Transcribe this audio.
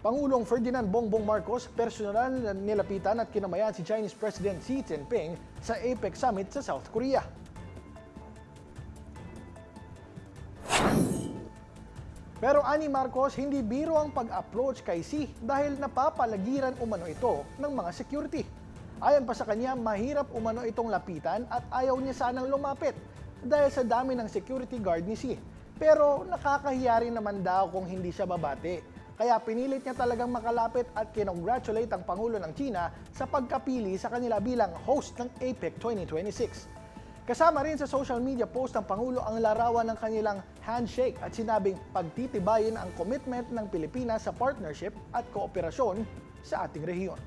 Pangulong Ferdinand Bongbong Marcos personal na nilapitan at kinamayan si Chinese President Xi Jinping sa APEC Summit sa South Korea. Pero ani Marcos, hindi biro ang pag-approach kay Xi dahil napapalagiran umano ito ng mga security. Ayon pa sa kanya, mahirap umano itong lapitan at ayaw niya sanang lumapit dahil sa dami ng security guard ni Xi. Pero nakakahiya rin naman daw kung hindi siya babati. Kaya pinilit niya talagang makalapit at kinongratulate ang Pangulo ng China sa pagkapili sa kanila bilang host ng APEC 2026. Kasama rin sa social media post ng Pangulo ang larawan ng kanilang handshake at sinabing pagtitibayin ang commitment ng Pilipinas sa partnership at kooperasyon sa ating rehiyon.